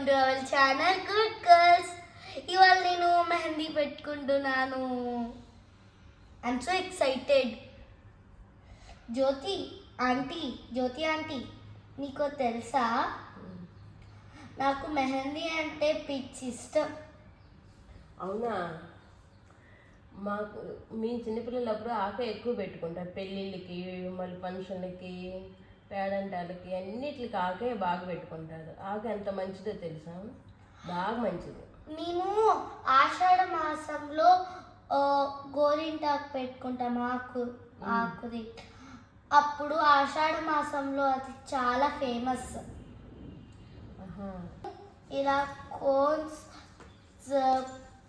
Welcome to our channel good girls ఇవాళ నేను మెహందీ పెట్టుకుంటున్నాను. I'm so excited Jyothi aunty Jyothi aunty నీకు తెలుసా? నాకు మెహందీ అంటే పిచ్చి ఇష్టం. అవునా? మాకు మేము చిన్నపిల్లలప్పుడు ఆక ఎక్కువ పెట్టుకుంటారు. పెళ్ళిళ్ళకి మళ్ళీ ఫంక్షన్లకి. పేడంటాలకి అన్నిటికి ఆకే బాగా పెట్టుకుంటారు ఆక ఎంత మంచిదో తెలుసా? బాగా మంచిది. మేము ఆషాఢ మాసంలో గోరింటాకు పెట్టుకుంటాం ఆకు ఆకుది. అప్పుడు ఆషాఢ మాసంలో అది చాలా ఫేమస్. ఇలా కోన్స్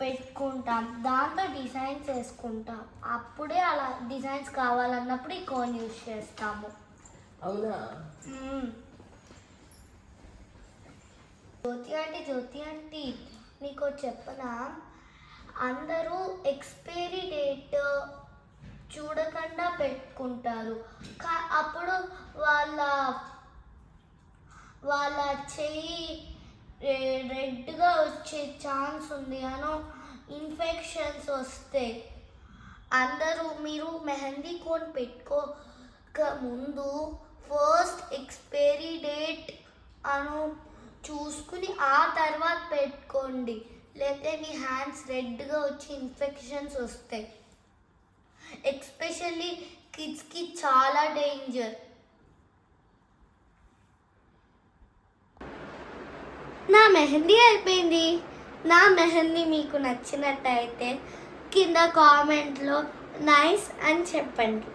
పెట్టుకుంటాం. దాంతో డిజైన్స్ వేసుకుంటాం అప్పుడే అలా డిజైన్స్ కావాలన్నప్పుడు ఈ కోన్ యూజ్ చేస్తాము. అవునా. జ్యోతి అంటే జ్యోతి అంటే నీకు చెప్పనా? అందరూ ఎక్స్పైరీ డేట్ చూడకుండా పెట్టుకుంటారు. కా అప్పుడు వాళ్ళ వాళ్ళ చెయ్యి రెడ్గా వచ్చే ఛాన్స్ ఉంది. అనో ఇన్ఫెక్షన్స్ వస్తాయి అందరూ మీరు మెహందీ కోన్ పెట్టుకోక ముందు ఫస్ట్ ఎక్స్పైరీ డేట్ అను తీసుకుని ఆ తర్వాత పెట్టుకోండి. లేకపోతే మీ హ్యాండ్స్ రెడ్గా వచ్చి ఇన్ఫెక్షన్స్ వస్తాయి. ఎక్స్పెషల్లీ కిడ్స్కి చాలా డేంజర్. నా మెహందీ అయిపోయింది. నా మెహందీ మీకు నచ్చినట్టయితే కింద కామెంట్లో నైస్ అని చెప్పండి.